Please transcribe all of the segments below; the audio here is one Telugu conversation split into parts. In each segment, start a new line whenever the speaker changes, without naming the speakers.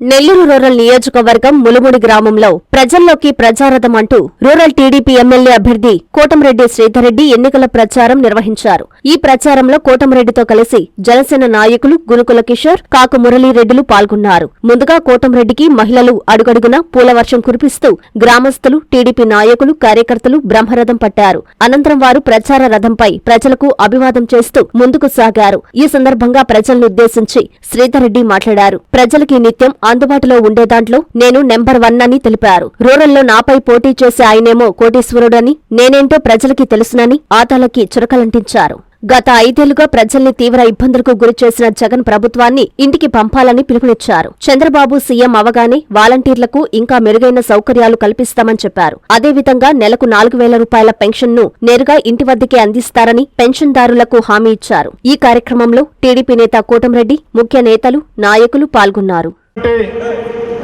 నెల్లూరు రూరల్ నియోజకవర్గం ములుముడి గ్రామంలో ప్రజల్లోకి ప్రజారథం అంటూ రూరల్ టీడీపీ ఎమ్మెల్యే అభ్యర్థి కోటంరెడ్డి శ్రీధర్రెడ్డి ఎన్నికల ప్రచారం నిర్వహించారు. ఈ ప్రచారంలో కోటంరెడ్డితో కలిసి జనసేన నాయకులు గురుకుల కిషోర్ కాకు మురళీరెడ్డిలు పాల్గొన్నారు. ముందుగా కోటంరెడ్డికి మహిళలు అడుగడుగున పూలవర్షం కురిపిస్తూ గ్రామస్తులు టీడీపీ నాయకులు కార్యకర్తలు బ్రహ్మరథం పట్టారు. అనంతరం వారు ప్రచార రథంపై ప్రజలకు అభివాదం చేస్తూ ముందుకు సాగారు. ఈ సందర్భంగా ప్రజలనుద్దేశించి శ్రీధర్రెడ్డి మాట్లాడారు. ప్రజలకి నిత్యం అందుబాటులో ఉండే దాంట్లో నేను నెంబర్ వన్ అని తెలిపారు. రూరల్లో నాపై పోటీ చేసే ఆయనేమో కోటీశ్వరుడని నేనేంటో ప్రజలకి తెలుసునని ఆతాలకి చురకలంటించారు. గత ఐదేళ్ళుగా ప్రజల్ని తీవ్ర ఇబ్బందులకు గురిచేసిన జగన్ ప్రభుత్వాన్ని ఇంటికి పంపాలని పిలుపునిచ్చారు. చంద్రబాబు సీఎం అవగానే వాలంటీర్లకు ఇంకా మెరుగైన సౌకర్యాలు కల్పిస్తామని చెప్పారు. అదేవిధంగా నెలకు నాలుగు వేల రూపాయల పెన్షన్ను నేరుగా ఇంటి వద్దకే అందిస్తారని పెన్షన్దారులకు హామీ ఇచ్చారు. ఈ కార్యక్రమంలో టీడీపీ నేత కోటంరెడ్డి ముఖ్య నేతలు నాయకులు పాల్గొన్నారు.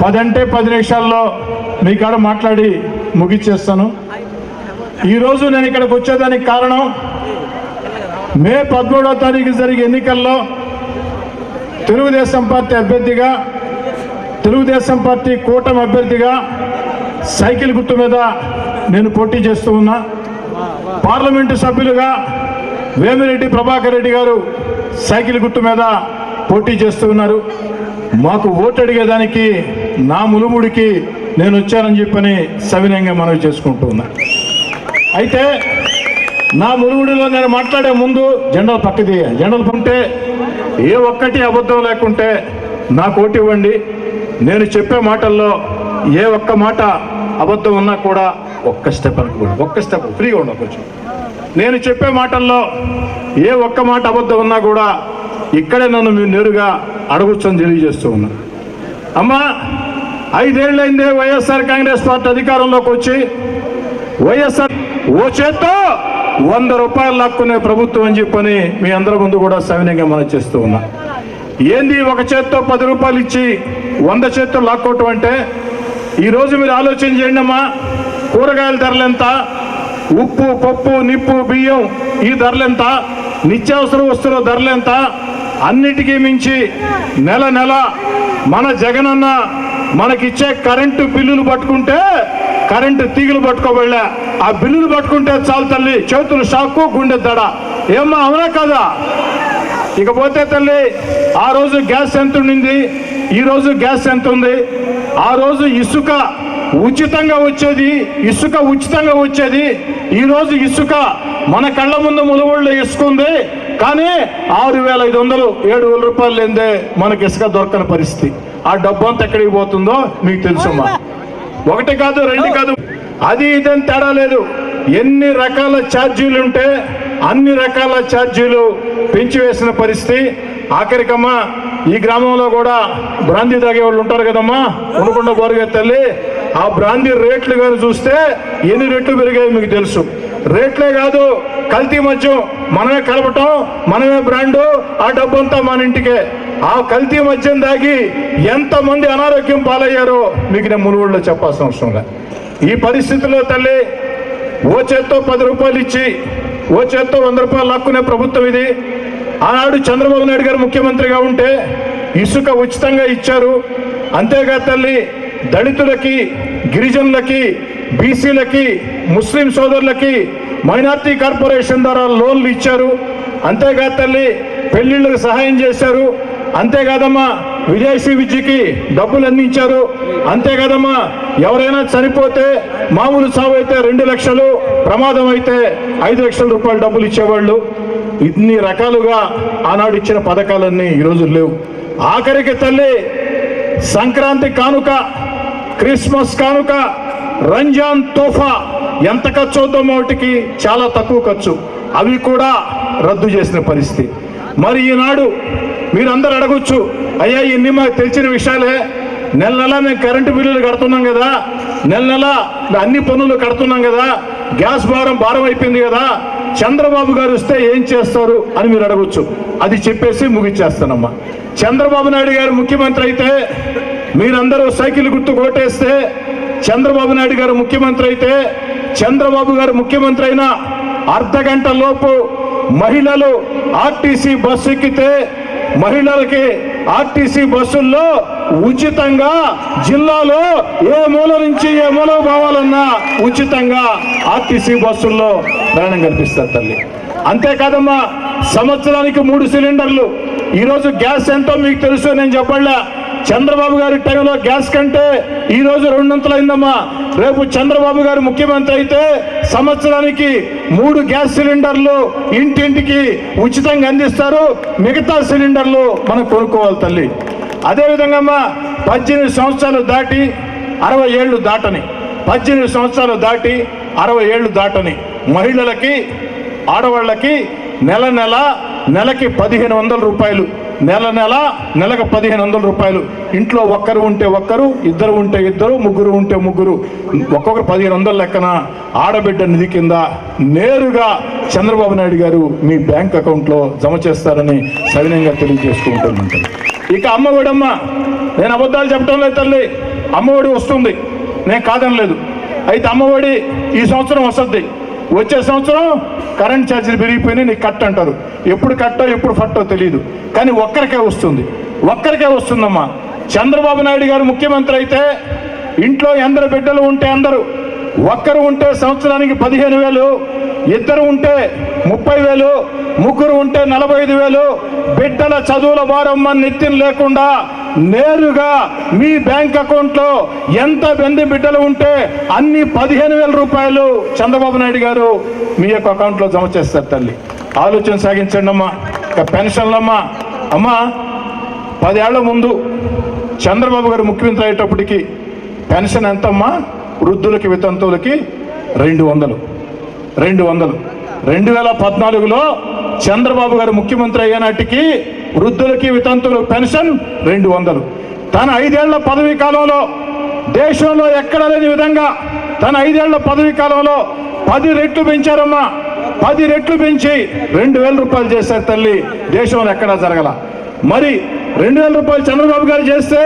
పదంటే పది నిమిషాల్లో మీ కాడ మాట్లాడి ముగిచ్చేస్తాను. ఈరోజు నేను ఇక్కడికి వచ్చేదానికి కారణం మే పదమూడో తారీఖు జరిగే ఎన్నికల్లో తెలుగుదేశం పార్టీ అభ్యర్థిగా తెలుగుదేశం పార్టీ కూటమి అభ్యర్థిగా సైకిల్ గుర్తు మీద నేను పోటీ చేస్తూ ఉన్నా. పార్లమెంటు సభ్యులుగా వేమిరెడ్డి ప్రభాకర్ రెడ్డి గారు సైకిల్ గుర్తు మీద పోటీ చేస్తూ ఉన్నారు. మాకు ఓటు అడిగేదానికి నా ములుముడికి నేను వచ్చానని చెప్పని సవినయంగా మనవి చేసుకుంటున్నా అయితే నా ములుముడిలో నేను మాట్లాడే ముందు జెండాలు పక్కది జెండాలు పంటే ఏ ఒక్కటి అబద్ధం లేకుంటే నాకు ఓటు ఇవ్వండి. నేను చెప్పే మాటల్లో ఏ ఒక్క మాట అబద్ధం ఉన్నా కూడా ఒక్క స్టెప్ అనుకోండి ఒక్క స్టెప్ ఫ్రీగా ఉండవు కొంచెం నేను చెప్పే మాటల్లో ఏ ఒక్క మాట అబద్ధం ఉన్నా కూడా ఇక్కడే నన్ను మీరు నేరుగా అడగొచ్చని తెలియజేస్తూ ఉన్నా. అమ్మా ఐదేళ్ళైందే వైఎస్ఆర్ కాంగ్రెస్ పార్టీ అధికారంలోకి వచ్చి వైఎస్ఆర్ ఓ చేత్తో వంద రూపాయలు లాక్కునే ప్రభుత్వం అని చెప్పని మీ అందరి ముందు కూడా సవినయంగా మనం చేస్తూ ఉన్నా. ఏంది ఒక చేత్తో పది రూపాయలు ఇచ్చి వంద చేత్తో లాక్కోవటం అంటే? ఈరోజు మీరు ఆలోచన చేయండి అమ్మా కూరగాయల ధరలు ఎంత? ఉప్పు పప్పు నిప్పు బియ్యం ఈ ధరలు ఎంత? నిత్యావసర వస్తువుల ధరలు ఎంత? అన్నిటికీ మించి నెల నెల మన జగనన్న మనకిచ్చే కరెంటు బిల్లులు పట్టుకుంటే కరెంటు తీగలు పట్టుకోబడలే. ఆ బిల్లులు పట్టుకుంటే చాలు తల్లి చేతులు షాక్కు గుండె దడ. ఏమ్మా అవునా కదా? ఇకపోతే తల్లి ఆ రోజు గ్యాస్ ఎంత ఉండింది? ఈరోజు గ్యాస్ ఎంత ఉంది? ఆ రోజు ఇసుక ఉచితంగా వచ్చేది? ఇసుక ఉచితంగా వచ్చేది? ఈ రోజు ఇసుక మన కళ్ళ ముందు ములుగుళ్ళు ఇసుకుంది? కానీ ఆరు వేల ఐదు వందలు ఏడు వేల రూపాయలు లేదే మనకి ఇసుక దొరకని పరిస్థితి. ఆ డబ్బు అంతా ఎక్కడికి పోతుందో మీకు తెలుసమ్మా ఒకటి కాదు రెండు కాదు అది ఇదని తేడా లేదు. ఎన్ని రకాల ఛార్జీలు ఉంటే అన్ని రకాల ఛార్జీలు పెంచి వేసిన పరిస్థితి. ఆఖరికమ్మా ఈ గ్రామంలో కూడా బ్రాందీ తాగే వాళ్ళు ఉంటారు కదమ్మా. ఉండకుండా బోరుగా తల్లి ఆ బ్రాందీ రేట్లు కానీ చూస్తే ఎన్ని రెట్లు పెరిగాయో మీకు తెలుసు. రేట్లే కాదు కల్తీ మద్యం. మనమే కలపటం మనమే బ్రాండు ఆ డబ్బంతా మన ఇంటికే. ఆ కల్తీ మద్యం దాగి ఎంతమంది అనారోగ్యం పాలయ్యారో మీకు నేను మునుగోడులో చెప్పాల్సిన అవసరం ఈ పరిస్థితిలో తల్లి ఓ చేత్తో పది రూపాయలు ఇచ్చి ఓ చేత్తో వంద రూపాయలు లాక్కునే ప్రభుత్వం ఇది. ఆనాడు చంద్రబాబు నాయుడు గారు ముఖ్యమంత్రిగా ఉంటే ఇసుక ఉచితంగా ఇచ్చారు. అంతేగా తల్లి దళితులకి గిరిజనులకి బీసీలకి ముస్లిం సోదరులకి మైనార్టీ కార్పొరేషన్ ద్వారా లోన్లు ఇచ్చారు. అంతేకాదు తల్లి పెళ్ళిళ్ళకు సహాయం చేశారు. అంతేకాదమ్మా విదేశీ విద్యకి డబ్బులు అందించారు. అంతేకాదమ్మా ఎవరైనా చనిపోతే మామూలు చావు అయితే రెండు లక్షలు ప్రమాదం అయితే ఐదు లక్షల రూపాయలు డబ్బులు ఇచ్చేవాళ్ళు. ఇన్ని రకాలుగా ఆనాడు ఇచ్చిన పథకాలన్నీ ఈరోజు లేవు. ఆఖరికి తల్లి సంక్రాంతి కానుక క్రిస్మస్ కానుక రంజాన్ తోఫా ఎంత ఖర్చు అవుతామో వాటికి చాలా తక్కువ ఖర్చు. అవి కూడా రద్దు చేసిన పరిస్థితి. మరి ఈనాడు మీరందరూ అడగొచ్చు అయ్యా ఇన్ని మాకు తెలిసిన విషయాలే. నెల నెల మేము కరెంటు బిల్లులు కడుతున్నాం కదా. నెల నెల అన్ని పనులు కడుతున్నాం కదా. గ్యాస్ భారం భారం అయిపోయింది కదా. చంద్రబాబు గారు వస్తే ఏం చేస్తారు అని మీరు అడగొచ్చు. అది చెప్పేసి ముగిచ్చేస్తానమ్మా. చంద్రబాబు నాయుడు గారు ముఖ్యమంత్రి అయితే మీరందరూ సైకిల్ గుర్తు కొట్టేస్తే చంద్రబాబు నాయుడు గారు ముఖ్యమంత్రి అయితే చంద్రబాబు గారు ముఖ్యమంత్రి అయిన అర్ధ గంట లోపు మహిళలు ఆర్టీసీ బస్సు ఎక్కితే మహిళలకి ఆర్టీసీ బస్సుల్లో ఉచితంగా జిల్లాలో ఏ మూల నుంచి ఏ మూల పోవాలన్నా ఉచితంగా ఆర్టీసీ బస్సుల్లో ప్రయాణం కల్పిస్తారు తల్లి. అంతేకాదమ్మా సంవత్సరానికి మూడు సిలిండర్లు. ఈరోజు గ్యాస్ ఎంతో మీకు తెలుసు నేను చెప్పలే చంద్రబాబు గారి టైంలో గ్యాస్ కంటే ఈ రోజు అయిందమ్మా రేపు చంద్రబాబు గారు ముఖ్యమంత్రి అయితే సంవత్సరానికి మూడు గ్యాస్ సిలిండర్లు ఇంటింటికి ఉచితంగా అందిస్తారు. మిగతా సిలిండర్లు మనం కొనుక్కోవాలి తల్లి. అదేవిధంగా అమ్మా పద్దెనిమిది సంవత్సరాలు దాటి అరవై ఏళ్ళు దాటని పద్దెనిమిది సంవత్సరాలు దాటి అరవై ఏళ్ళు దాటని మహిళలకి ఆడవాళ్ళకి నెల నెల నెలకి పదిహేను వందల రూపాయలు నెల నెల నెలకు పదిహేను వందల రూపాయలు. ఇంట్లో ఒక్కరు ఉంటే ఒక్కరు ఇద్దరు ఉంటే ఇద్దరు ముగ్గురు ఉంటే ముగ్గురు. ఒక్కొక్కరు పదిహేను వందల లెక్కన ఆడబిడ్డ నిధి కింద నేరుగా చంద్రబాబు నాయుడు గారు మీ బ్యాంక్ అకౌంట్లో జమ చేస్తారని సవినయంగా తెలియజేసుకుంటున్నాను ఇక అమ్మఒడమ్మ నేను అబద్ధాలు చెప్పడం లేదు తల్లి. అమ్మఒడి వస్తుంది. నేను కాదనలేదు. అయితే అమ్మఒడి ఈ సంవత్సరం వస్తుంది. వచ్చే సంవత్సరం కరెంట్ ఛార్జీలు పెరిగిపోయినాయి నీకు కట్ అంటారు. ఎప్పుడు కట్టో ఎప్పుడు ఫట్టో తెలియదు కానీ ఒక్కరికే వస్తుంది. ఒక్కరికే వస్తుందమ్మా. చంద్రబాబు నాయుడు గారు ముఖ్యమంత్రి అయితే ఇంట్లో ఎందరు బిడ్డలు ఉంటే అందరూ ఒక్కరు ఉంటే సంవత్సరానికి పదిహేను వేలు ఇద్దరు ఉంటే ముప్పై వేలు ముగ్గురు ఉంటే నలభై ఐదు వేలు. బిడ్డల చదువుల భారం నిత్యం లేకుండా నేరుగా మీ బ్యాంక్ అకౌంట్లో ఎంత మంది బిడ్డలు ఉంటే అన్ని పదిహేను వేల రూపాయలు చంద్రబాబు నాయుడు గారు మీ యొక్క అకౌంట్లో జమ చేస్తారు తల్లి. ఆలోచన సాగించండి అమ్మా. ఇక పెన్షన్లమ్మా అమ్మా పదేళ్ళ ముందు చంద్రబాబు గారు ముఖ్యమంత్రి అయ్యేటప్పటికి పెన్షన్ ఎంతమ్మా? వృద్ధులకి వితంతువులకి రెండు వందలు. రెండు వందలు. రెండు వేల పద్నాలుగులో చంద్రబాబు గారు ముఖ్యమంత్రి అయ్యేనాటికి వృద్ధులకి వితంతువులకు పెన్షన్ రెండు వందలు. తన ఐదేళ్ళ పదవీ కాలంలో దేశంలో ఎక్కడ లేని విధంగా తన ఐదేళ్ళ పదవీ కాలంలో పది రెట్లు పెంచారమ్మా. పది రెట్లు పెంచి రెండు వేల రూపాయలు చేశారు తల్లి. దేశంలో ఎక్కడా జరగల. మరి రెండు వేల రూపాయలు చంద్రబాబు గారు చేస్తే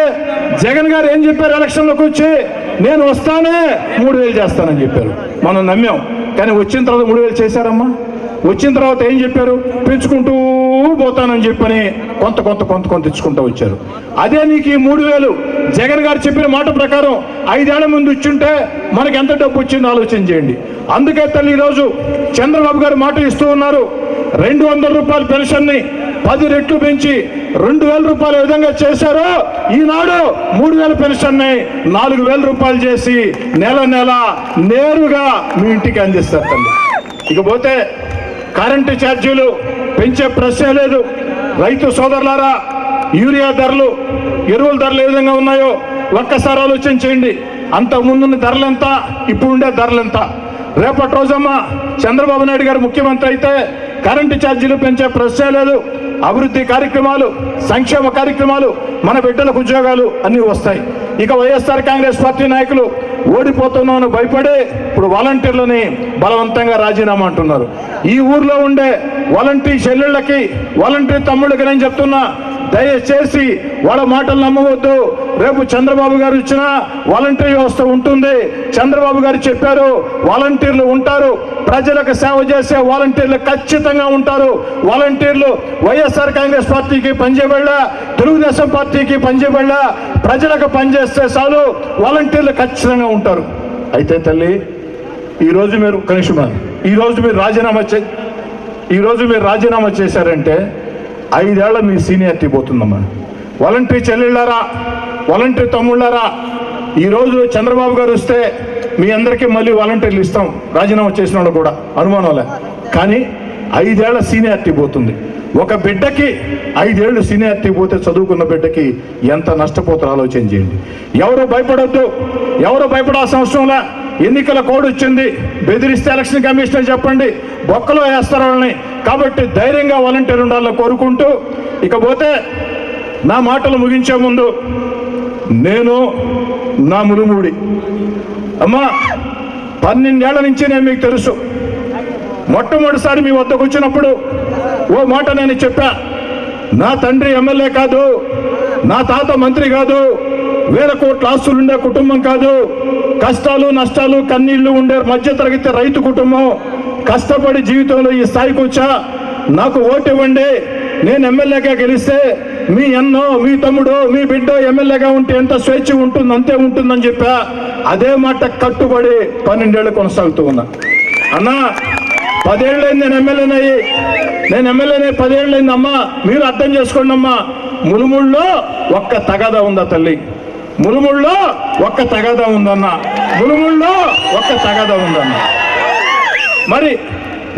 జగన్ గారు ఏం చెప్పారు ఎలక్షన్లోకి వచ్చి నేను వస్తానే మూడు వేలు చేస్తానని చెప్పారు. మనం నమ్మాం. కానీ వచ్చిన తర్వాత మూడు వేలు చేశారమ్మా. వచ్చిన తర్వాత ఏం చెప్పారు? పెంచుకుంటూ పోతానని చెప్పని కొంత కొంత కొంత కొంత ఇచ్చుకుంటూ వచ్చారు. అదే నీకు ఈ మూడు వేలు. జగన్ గారు చెప్పిన మాట ప్రకారం ఐదేళ్ళ ముందు ఇచ్చుంటే మనకి ఎంత డబ్బు వచ్చిందో ఆలోచన చేయండి. అందుకే తల్లి ఈరోజు చంద్రబాబు గారు మాట ఇస్తూ ఉన్నారు. రెండు వందల రూపాయల పెన్షన్ని పది రెట్లు పెంచి రెండు వేల రూపాయల విధంగా చేశారో ఈనాడు మూడు వేల పెన్షన్ని నాలుగు వేల రూపాయలు చేసి నెల నెల నేరుగా మీ ఇంటికి అందిస్తారు తల్లి. ఇకపోతే కరెంటు ఛార్జీలు పెంచే ప్రశ్నే లేదు. రైతు సోదరులారా యూరియా ధరలు ఎరువుల ధరలు ఏ విధంగా ఉన్నాయో ఒక్కసారి ఆలోచన చేయండి. అంత ముందున్న ధరలు ఎంత ఇప్పుడుండే ధరలు ఎంత? రేపటి రోజమ్మ చంద్రబాబు నాయుడు గారు ముఖ్యమంత్రి అయితే కరెంటు ఛార్జీలు పెంచే ప్రశ్నే లేదు. అభివృద్ధి కార్యక్రమాలు సంక్షేమ కార్యక్రమాలు మన బిడ్డలకు ఉద్యోగాలు అన్నీ వస్తాయి. ఇక వైఎస్ఆర్ కాంగ్రెస్ పార్టీ నాయకులు ఓడిపోతున్నామని భయపడే ఇప్పుడు వాలంటీర్లని బలవంతంగా రాజీనామా అంటున్నారు. ఈ ఊర్లో ఉండే వాలంటీర్ చెల్లెళ్ళకి వాలంటీర్ తమ్ముళ్ళకి నేను చెప్తున్నా దయచేసి వాళ్ళ మాటలు నమ్మవద్దు. రేపు చంద్రబాబు గారు ఇచ్చిన వాలంటీర్ వ్యవస్థ ఉంటుంది. చంద్రబాబు గారు చెప్పారు వాలంటీర్లు ఉంటారు. ప్రజలకు సేవ చేసే వాలంటీర్లు ఖచ్చితంగా ఉంటారు. వాలంటీర్లు వైఎస్ఆర్ కాంగ్రెస్ పార్టీకి పనిచేయబడ్డా తెలుగుదేశం పార్టీకి పనిచేయబడ్డా ప్రజలకు పనిచేస్తే చాలు వాలంటీర్లు ఖచ్చితంగా ఉంటారు. అయితే తల్లి ఈరోజు మీరు కనిష్మ ఈరోజు మీరు రాజీనామా చే ఈరోజు మీరు రాజీనామా చేశారంటే ఐదేళ్ళ మీ సీనియారిటీ పోతుందమ్మా. వాలంటీర్ చెల్లెళ్ళారా? వాలంటీర్ తమ్ముళ్ళారా? ఈరోజు చంద్రబాబు గారు వస్తే మీ అందరికీ మళ్ళీ వాలంటీర్లు ఇస్తాం. రాజీనామా చేసిన వాళ్ళు కూడా అనుమానంలే కానీ ఐదేళ్ళ సీనియారిటీ పోతుంది. ఒక బిడ్డకి ఐదేళ్ళు సీనియారిటీ పోతే చదువుకున్న బిడ్డకి ఎంత నష్టపోతారో ఆలోచన చేయండి. ఎవరు భయపడొద్దు? ఎవరు భయపడాల్సిన అవసరంలా ఎన్నికల కోడ్ వచ్చింది బెదిరిస్తే ఎలక్షన్ కమిషనర్ చెప్పండి. బొక్కలో వేస్తారు వాళ్ళని కాబట్టి ధైర్యంగా వాలంటీర్ ఉండాలని కోరుకుంటూ ఇకపోతే నా మాటలు ముగించే ముందు నేను నా మునుమూడి అమ్మా పన్నెండేళ్ళ నుంచి నేను మీకు తెలుసు. మొట్టమొదటిసారి మీ వద్దకు వచ్చినప్పుడు ఓ మాట నేను చెప్పా. నా తండ్రి ఎమ్మెల్యే కాదు నా తాత మంత్రి కాదు వేల కోట్ల ఆస్తులు ఉండే కుటుంబం కాదు. కష్టాలు నష్టాలు కన్నీళ్ళు ఉండే మధ్యతరగతి రైతు కుటుంబం. కష్టపడి జీవితంలో ఈ స్థాయికి వచ్చా. నాకు ఓటు ఇవ్వండి. నేను ఎమ్మెల్యేగా గెలిస్తే మీ అన్నో మీ తమ్ముడు మీ బిడ్డ ఎమ్మెల్యేగా ఉంటే ఎంత స్వేచ్ఛ ఉంటుంది అంతే ఉంటుందని చెప్పా. అదే మాట కట్టుబడి పన్నెండేళ్ళు కొనసాగుతూ ఉన్నా. అన్నా పదేళ్ళైంది నేను ఎమ్మెల్యేనయ్యి నేను ఎమ్మెల్యేనే పదేళ్ళైంది అమ్మా. మీరు అర్థం చేసుకోండి అమ్మా ములుముళ్ళలో ఒక్క తగాదా ఉందా తల్లి? ములుముళ్ళలో ఒక్క తగాదా ఉందన్న. ములుముళ్ళలో ఒక్క తగాదా ఉందన్న. మరి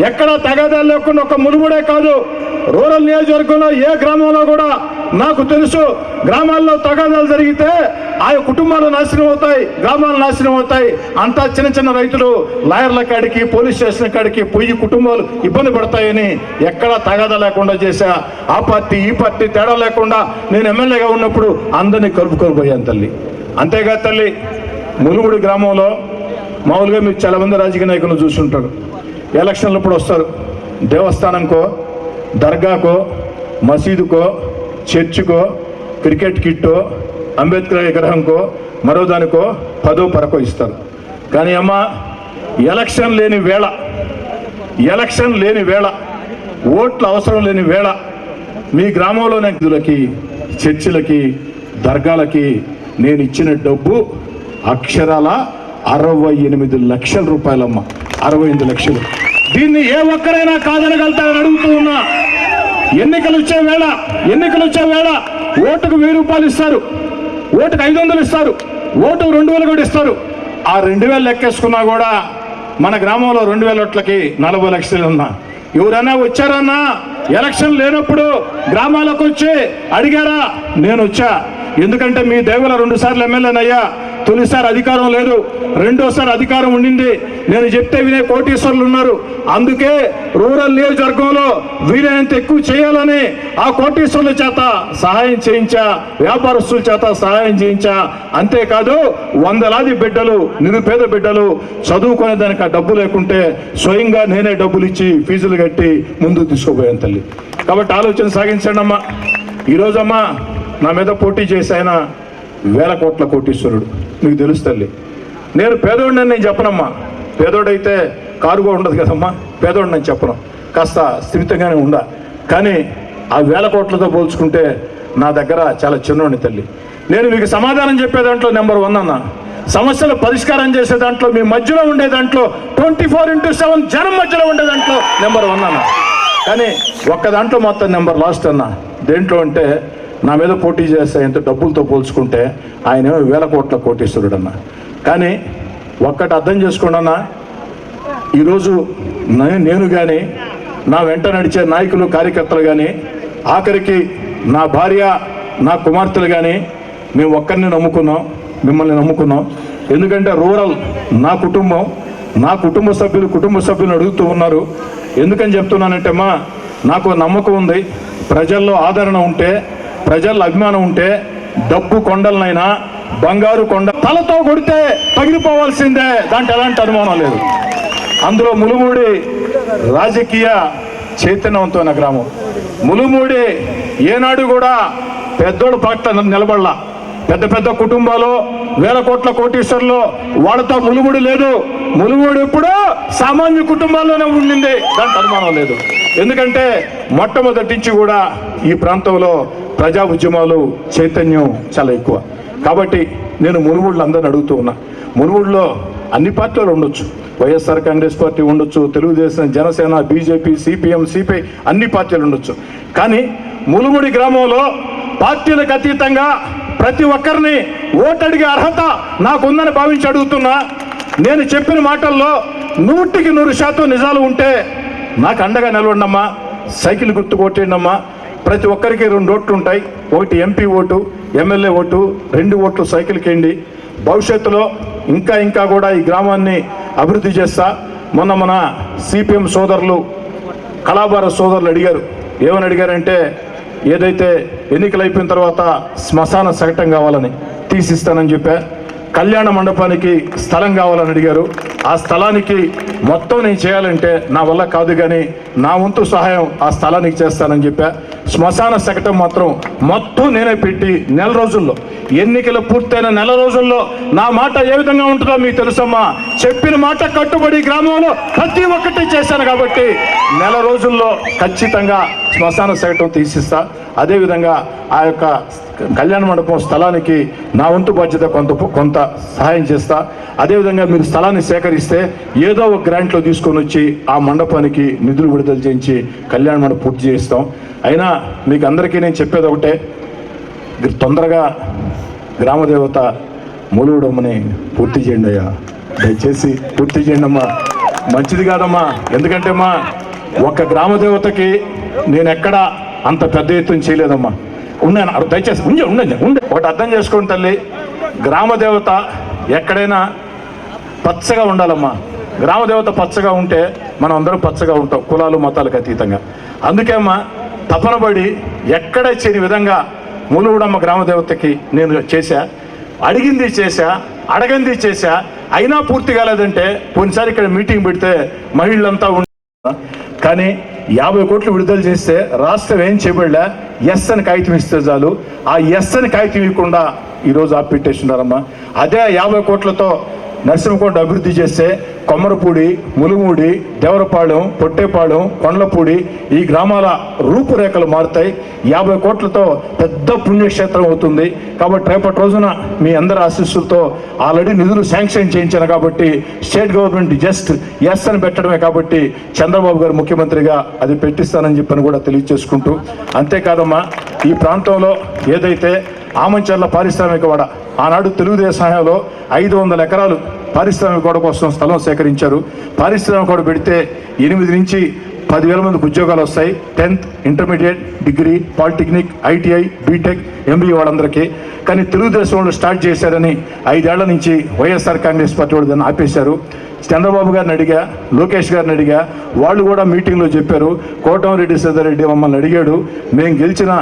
ఎక్కడ తగాదా లేకుండా ఒక మునుగుడే కాదు. రూరల్ నియోజకవర్గంలో ఏ గ్రామంలో కూడా నాకు తెలుసు గ్రామాల్లో తగాదాలు జరిగితే ఆ కుటుంబాలు నాశనం అవుతాయి గ్రామాలు నాశనం అవుతాయి. అంతా చిన్న చిన్న రైతులు లాయర్ల కాడికి పోలీస్ స్టేషన్ కాడికి పొయ్యి కుటుంబాలు ఇబ్బంది పడతాయని ఎక్కడ తగాదా లేకుండా చేశా. ఆ పార్టీ ఈ పార్టీ తేడా లేకుండా నేను ఎమ్మెల్యేగా ఉన్నప్పుడు అందరినీ కలుపుకొని పోయాను తల్లి. అంతేగా తల్లి ములుగుడి గ్రామంలో మామూలుగా మీరు చాలా మంది రాజకీయ నాయకులను చూసుంటారు. ఎలక్షన్లు ఇప్పుడు వస్తారు. దేవస్థానంకో దర్గాకో మసీదుకో చర్చికో క్రికెట్ కిట్టో అంబేద్కర్ విగ్రహంకో మరో దానికో పదో పరకో ఇస్తారు. కానీ అమ్మ ఎలక్షన్ లేని వేళ ఎలక్షన్ లేని వేళ ఓట్ల అవసరం లేని వేళ మీ గ్రామంలోనే నిధులకి చర్చిలకి దర్గాలకి నేను ఇచ్చిన డబ్బు అక్షరాల అరవై ఎనిమిది లక్షల రూపాయలమ్మ. అరవై ఎనిమిది లక్షలు. దీన్ని ఏ ఒక్కరైనా కాదనగలుగుతారని అడుగుతూ ఉన్నా. ఎన్నికలు వచ్చే వేళ ఎన్నికలు వచ్చే వేళ ఓటుకు వెయ్యి రూపాయలు ఇస్తారు. ఓటుకు ఐదు వందలు ఇస్తారు. ఓటు రెండు వేలు కూడా ఇస్తారు. ఆ రెండు వేలు లెక్కేసుకున్నా కూడా మన గ్రామంలో రెండు వేల ఓట్లకి నలభై లక్షలు ఉన్నా. ఎవరైనా వచ్చారన్నా? ఎలక్షన్ లేనప్పుడు గ్రామాలకు వచ్చి అడిగారా? నేను వచ్చా. ఎందుకంటే మీ దేవుల రెండు సార్లు ఎమ్మెల్యేనయ్యా. తొలిసారి అధికారం లేదు రెండోసారి అధికారం ఉండింది. నేను చెప్తే వినే కోటీశ్వరులు ఉన్నారు. అందుకే రూరల్ నియోజకవర్గంలో వీలైనంత ఎక్కువ చేయాలని ఆ కోటీశ్వరుల చేత సహాయం చేయించా వ్యాపారస్తుల చేత సహాయం చేయించా. అంతేకాదు వందలాది బిడ్డలు నిరుపేద బిడ్డలు చదువుకునే దానికి ఆ డబ్బు లేకుంటే స్వయంగా నేనే డబ్బులు ఇచ్చి ఫీజులు కట్టి ముందుకు తీసుకుపోయాను తల్లి. కాబట్టి ఆలోచన సాగించండి అమ్మా. ఈరోజమ్మా నా మీద పోటీ చేసి ఆయన వేల కోట్ల కోటీశ్వరుడు. మీకు తెలుసు తల్లి. నేను పేదోడిని నేను చెప్పనమ్మా. పేదోడైతే కారుగా ఉండదు కదమ్మా. పేదోడిని నేను చెప్పను. కాస్త స్థిమితంగానే ఉండ. కానీ ఆ వేల కోట్లతో పోల్చుకుంటే నా దగ్గర చాలా చిన్నోడిని తల్లి. నేను మీకు సమాధానం చెప్పే దాంట్లో నెంబర్ వన్ అన్న. సమస్యలు పరిష్కారం చేసే దాంట్లో మీ మధ్యలో ఉండే దాంట్లో ట్వంటీ ఫోర్ ఇంటూ సెవెన్ జనం మధ్యలో ఉండే దాంట్లో నెంబర్ వన్ అన్న. కానీ ఒక్క దాంట్లో మొత్తం నెంబర్ లాస్ట్ అన్న. దేంట్లో అంటే నా మీద పోటీ చేస్తే ఎంత డబ్బులతో పోల్చుకుంటే ఆయన వేల కోట్ల కోటీశ్వరుడన్న. కానీ ఒక్కటి అర్థం చేసుకోండి ఈరోజు నేను కానీ నా వెంట నడిచే నాయకులు కార్యకర్తలు కానీ ఆఖరికి నా భార్య నా కుమార్తెలు కానీ మేము ఒక్కరిని నమ్ముకున్నాం మిమ్మల్ని నమ్ముకున్నాం. ఎందుకంటే రూరల్ నా కుటుంబం నా కుటుంబ సభ్యులు కుటుంబ సభ్యులు అడుగుతూ ఉన్నారు. ఎందుకని చెప్తున్నానంటే అమ్మా నాకు నమ్మకం ఉంది. ప్రజల్లో ఆదరణ ఉంటే ప్రజల అభిమానం ఉంటే డబ్బు కొండలనైనా బంగారు కొండ తలతో కొడితే పగిలిపోవాల్సిందే దాంట్లో ఎలాంటి అనుమానం లేదు. అందులో ములుమూడి రాజకీయ చైతన్యవంతమైన గ్రామం. ములుమూడి ఏనాడు కూడా పెద్దోడు పట్ల నిలబడలా. పెద్ద పెద్ద కుటుంబాలు వేల కోట్ల కోటీశ్వర్లు వాళ్ళతో ములుగుడు లేదు. ములుమూడి ఎప్పుడూ సామాన్య కుటుంబాల్లోనే ఉండింది. దానికి అనుమానం లేదు. ఎందుకంటే మొట్టమొదటి నుంచి కూడా ఈ ప్రాంతంలో ప్రజా ఉద్యమాలు చైతన్యం చాలా ఎక్కువ. కాబట్టి నేను మునుగుళ్ళు అందరిని అడుగుతూ ఉన్నా. మునుగుడులో అన్ని పార్టీలు ఉండొచ్చు. వైఎస్ఆర్ కాంగ్రెస్ పార్టీ ఉండొచ్చు Telugu Desam Janasena BJP CPM CPI అన్ని పార్టీలు ఉండొచ్చు. కానీ ములుగుడి గ్రామంలో పార్టీలకు అతీతంగా ప్రతి ఒక్కరిని ఓటడిగే అర్హత నాకుందని భావించి అడుగుతున్నా. నేను చెప్పిన మాటల్లో నూటికి నూరు శాతం నిజాలు ఉంటే నాకు అండగా నిలవండమ్మా సైకిల్ గుర్తు కొట్టేయండమ్మా ప్రతి ఒక్కరికి రెండు ఓట్లు ఉంటాయి. ఒకటి ఎంపీ ఓటు ఎమ్మెల్యే ఓటు రెండు ఓట్లు సైకిల్కి వేయండి భవిష్యత్తులో ఇంకా ఇంకా కూడా ఈ గ్రామాన్ని అభివృద్ధి చేస్తా. మొన్న మన సిపిఎం సోదరులు కళాభార సోదరులు అడిగారు. ఏమని అడిగారంటే ఏదైతే ఎన్నికలు అయిపోయిన తర్వాత శ్మశాన సగటం కావాలని తీసిస్తానని చెప్పా. కళ్యాణ మండపానికి స్థలం కావాలని అడిగారు. ఆ స్థలానికి మొత్తం నేను చేయాలంటే నా వల్ల కాదు కానీ నా వంతు సహాయం ఆ స్థలానికి చేస్తానని చెప్పా. శ్మశాన శకటం మాత్రం మొత్తం నేనే పెట్టి నెల రోజుల్లో ఎన్నికలు పూర్తయిన నెల రోజుల్లో నా మాట ఏ విధంగా ఉంటుందో మీకు తెలుసమ్మా? చెప్పిన మాట కట్టుబడి గ్రామంలో ప్రతి ఒక్కటి చేశాను కాబట్టి నెల రోజుల్లో ఖచ్చితంగా శ్మశాన శకటం తీసిస్తా. అదేవిధంగా ఆ యొక్క కళ్యాణ మండపం స్థలానికి నా వంతు బాధ్యత కొంత కొంత సహాయం చేస్తా. అదేవిధంగా మీరు స్థలాన్ని సహకరిస్తే ఏదో ఒక గ్రాంట్లో తీసుకొని వచ్చి ఆ మండపానికి నిధులు విడుదల చేయించి కళ్యాణ మండపం పూర్తి చేయిస్తాం. అయినా మీకు అందరికీ నేను చెప్పేది ఒకటే మీరు తొందరగా గ్రామదేవత మూలుగుడమ్మని పూర్తి చేయండి అయ్యా. దయచేసి పూర్తి చేయండి అమ్మా. మంచిది కాదమ్మా. ఎందుకంటే అమ్మా ఒక గ్రామదేవతకి నేను ఎక్కడ అంత పెద్ద ఎత్తున చేయలేదమ్మా. ఉన్నాను దయచేసి ఉండే ఉండండి ఉండే. ఒకటి అర్థం చేసుకోండి తల్లి గ్రామదేవత ఎక్కడైనా పచ్చగా ఉండాలమ్మా. గ్రామదేవత పచ్చగా ఉంటే మనం అందరం పచ్చగా ఉంటాం కులాలు మతాలకు అతీతంగా. అందుకే అమ్మా తపనబడి ఎక్కడ చేయని విధంగా ములుగుడమ్మ గ్రామదేవతకి నేను చేశా అడిగింది చేశా అడగంది చేశా అయినా పూర్తి కాలేదంటే పోయినసారి ఇక్కడ మీటింగ్ పెడితే మహిళలంతా ఉండ కానీ యాభై కోట్లు విడుదల చేస్తే రాష్ట్రం ఏం చేయబడలే? ఎస్ అని కాగితం ఇస్తే చాలు. ఆ ఎస్ అని కాగితం ఇవ్వకుండా ఈరోజు ఆపిట్టేస్తున్నారమ్మా. అదే యాభై కోట్లతో నరసింహకొండ అభివృద్ధి చేస్తే కొమ్మరపూడి ములుమూడి దేవరపాళెం పొట్టేపాళెం కొండలపూడి ఈ గ్రామాల రూపురేఖలు మారుతాయి. యాభై కోట్లతో పెద్ద పుణ్యక్షేత్రం అవుతుంది. కాబట్టి రేపటి రోజున మీ అందరి ఆశీస్సులతో ఆల్రెడీ నిధులు శాంక్షన్ చేయించాను కాబట్టి స్టేట్ గవర్నమెంట్ జస్ట్ ఎస్ అని పెట్టడమే కాబట్టి చంద్రబాబు గారు ముఖ్యమంత్రిగా అది పెట్టిస్తానని చెప్పని కూడా తెలియజేసుకుంటూ అంతేకాదమ్మా ఈ ప్రాంతంలో ఏదైతే ఆమంచర్ల పారిశ్రామిక వాడ ఆనాడు తెలుగుదేశంలో ఐదు వందల ఎకరాలు పారిశ్రామిక వాడ కోసం స్థలం సేకరించారు. పారిశ్రామిక గోడ పెడితే ఎనిమిది నుంచి పదివేల మందికి ఉద్యోగాలు వస్తాయి. Tenth intermediate degree polytechnic ITI BTech MBA వాళ్ళందరికీ. కానీ తెలుగుదేశం వాళ్ళు స్టార్ట్ చేశారని ఐదేళ్ళ నుంచి వైఎస్ఆర్ కాంగ్రెస్ పార్టీ వాళ్ళు దాన్ని ఆపేశారు. చంద్రబాబు గారిని అడిగా లోకేష్ గారిని అడిగా. వాళ్ళు కూడా మీటింగ్లో చెప్పారు కోటమిరెడ్డి సీతారెడ్డి మమ్మల్ని అడిగాడు మేము గెలిచిన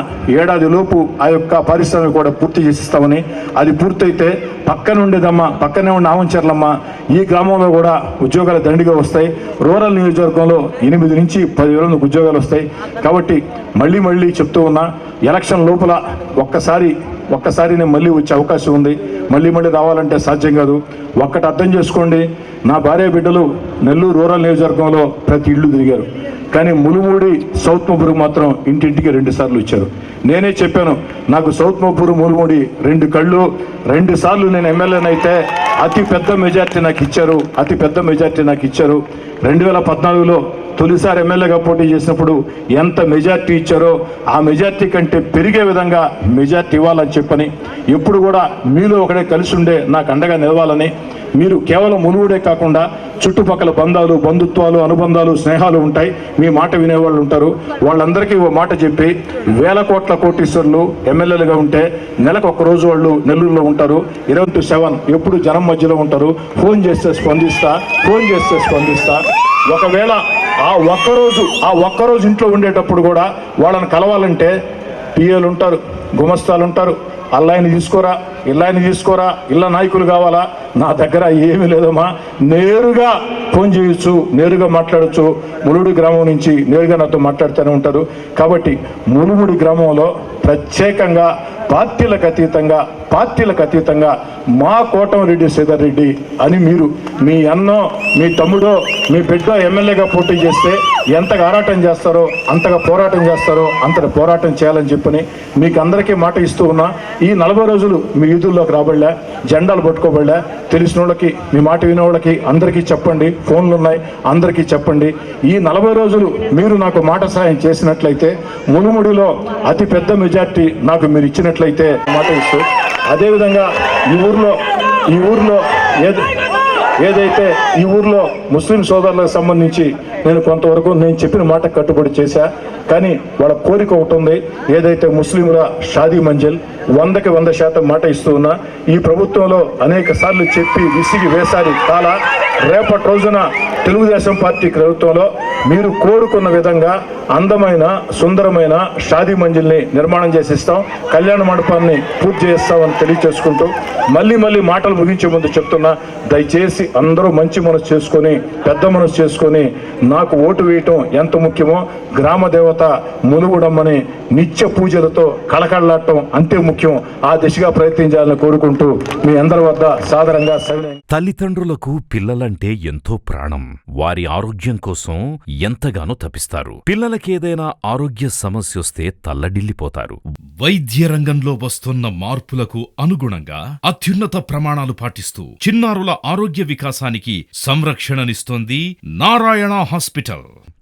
ఏడాది లోపు ఆ యొక్క పారిశ్రామిక కూడా పూర్తి చేసిస్తామని. అది పూర్తయితే పక్కన ఉండేదమ్మా పక్కనే ఉన్న ఆవంచర్లమ్మ ఈ గ్రామంలో కూడా ఉద్యోగాలు దండిగా వస్తాయి. రూరల్ నియోజకవర్గంలో ఎనిమిది నుంచి పదివేల మందికి ఉద్యోగాలు వస్తాయి. కాబట్టి మళ్ళీ మళ్ళీ చెప్తూ ఉన్నా ఎలక్షన్ లోపల ఒక్కసారి ఒక్కసారి నేను మళ్ళీ వచ్చే అవకాశం ఉంది. మళ్ళీ మళ్ళీ రావాలంటే సాధ్యం కాదు. ఒక్కటి అర్థం చేసుకోండి నా భార్య బిడ్డలు నెల్లూరు రూరల్ నియోజకవర్గంలో ప్రతి ఇల్లు తిరిగారు. కానీ ములుమూడి సౌత్ మబ్బురు మాత్రం ఇంటింటికి రెండు సార్లు ఇచ్చారు నేనే చెప్పాను నాకు సౌత్ మబ్బురు ములుమూడి రెండు కళ్ళు రెండు సార్లు నేను ఎమ్మెల్యేనైతే అతి పెద్ద మెజార్టీ నాకు ఇచ్చారు అతి పెద్ద మెజార్టీ నాకు ఇచ్చారు. రెండు వేల పద్నాలుగులో తొలిసారి ఎమ్మెల్యేగా పోటీ చేసినప్పుడు ఎంత మెజార్టీ ఇచ్చారో ఆ మెజార్టీ కంటే పెరిగే విధంగా మెజార్టీ ఇవ్వాలని చెప్పని ఎప్పుడు కూడా మీలో ఒకడే కలిసి ఉండే నాకు అండగా నిలవాలని మీరు కేవలం మునుగుడే కాకుండా చుట్టుపక్కల బంధాలు బంధుత్వాలు అనుబంధాలు స్నేహాలు ఉంటాయి. మీ మాట వినేవాళ్ళు ఉంటారు. వాళ్ళందరికీ ఓ మాట చెప్పి వేల కోట్ల కోటీశ్వర్లు ఎమ్మెల్యేలుగా ఉంటే నెలకు ఒక రోజు వాళ్ళు నెల్లూరులో ఉంటారు. ఇరవై టు సెవెన్ ఎప్పుడు జనం మధ్యలో ఉంటారు. ఫోన్ చేస్తే స్పందిస్తా ఫోన్ చేస్తే స్పందిస్తా. ఒకవేళ ఆ ఒక్కరోజు ఆ ఒక్కరోజు ఇంట్లో ఉండేటప్పుడు కూడా వాళ్ళని కలవాలంటే పిఏలు ఉంటారు గుమస్తాలు ఉంటారు. అల్లాయిని తీసుకోరా ఇల్లాయిని తీసుకోరా ఇళ్ళ నాయకులు కావాలా? నా దగ్గర ఏమీ లేదమ్మా. నేరుగా ఫోన్ చేయొచ్చు నేరుగా మాట్లాడచ్చు. ములుగుడి గ్రామం నుంచి నేరుగా నాతో మాట్లాడుతూనే ఉంటారు. కాబట్టి ములుగుడి గ్రామంలో ప్రత్యేకంగా పార్టీలకు అతీతంగా పార్టీలకు అతీతంగా మా కోటమిరెడ్డి శ్రీధర్ రెడ్డి అని మీరు మీ అన్నో మీ తమ్ముడో మీ బిడ్డ ఎమ్మెల్యేగా పోటీ చేస్తే ఎంతగా ఆరాటం చేస్తారో అంతగా పోరాటం చేస్తారో అంతగా పోరాటం చేయాలని చెప్పని మీకు అందరికీ మాట ఇస్తూ ఉన్నా ఈ నలభై రోజులు మీ వీధుల్లోకి రాబడలే జెండాలు పట్టుకోబడలే తెలిసిన వాళ్ళకి మీ మాట వినే వాళ్ళకి అందరికీ చెప్పండి ఫోన్లు ఉన్నాయి అందరికీ చెప్పండి. ఈ నలభై రోజులు మీరు నాకు మాట సహాయం చేసినట్లయితే మునుముడిలో అతి పెద్ద మెజార్టీ నాకు మీరు ఇచ్చినట్లయితే మాట ఇస్తూ అదేవిధంగా ఈ ఊర్లో ఈ ఊర్లో ఏది ఏదైతే ఈ ఊర్లో ముస్లిం సోదరులకు సంబంధించి నేను కొంతవరకు నేను చెప్పిన మాట కట్టుబడి చేశా కానీ వాళ్ళ కోరిక ఒకటి ఉంది. ఏదైతే ముస్లింల షాదీ మంజిల్ వందకి వంద శాతం మాట ఇస్తూ ఉన్నా ఈ ప్రభుత్వంలో అనేక సార్లు చెప్పి విసిగి వేసారి కాల రేపటి రోజున తెలుగుదేశం పార్టీ ప్రభుత్వంలో మీరు కోరుకున్న విధంగా అందమైన సుందరమైన షాదీ మంజిల్ని నిర్మాణం చేసిస్తాం. కళ్యాణ మండపాన్ని పూర్తి చేస్తామని తెలియచేసుకుంటూ మళ్ళీ మళ్ళీ మాటలు ముగించే ముందు చెప్తున్నా దయచేసి అందరూ మంచి మనసు చేసుకొని పెద్ద మనసు చేసుకొని నాకు ఓటు వేయటం ఎంత ముఖ్యమో గ్రామ దేవత మునుగుడమ్మని నిత్య పూజలతో కళకళలాడటం అంతే ముఖ్యం. ఆ దిశగా ప్రయత్నించాలని కోరుకుంటూ మీ అందరి వద్ద సాధారణంగా
తల్లిదండ్రులకు పిల్లలంటే ఎంతో ప్రాణం. వారి ఆరోగ్యం కోసం ఎంతగానో తప్పిస్తారు. పిల్లలకేదైనా ఆరోగ్య సమస్యొస్తే తల్లడిల్లిపోతారు.
వైద్య రంగంలో వస్తున్న మార్పులకు అనుగుణంగా అత్యున్నత ప్రమాణాలు పాటిస్తూ చిన్నారుల ఆరోగ్య వికాసానికి సంరక్షణనిస్తోంది నారాయణ హాస్పిటల్.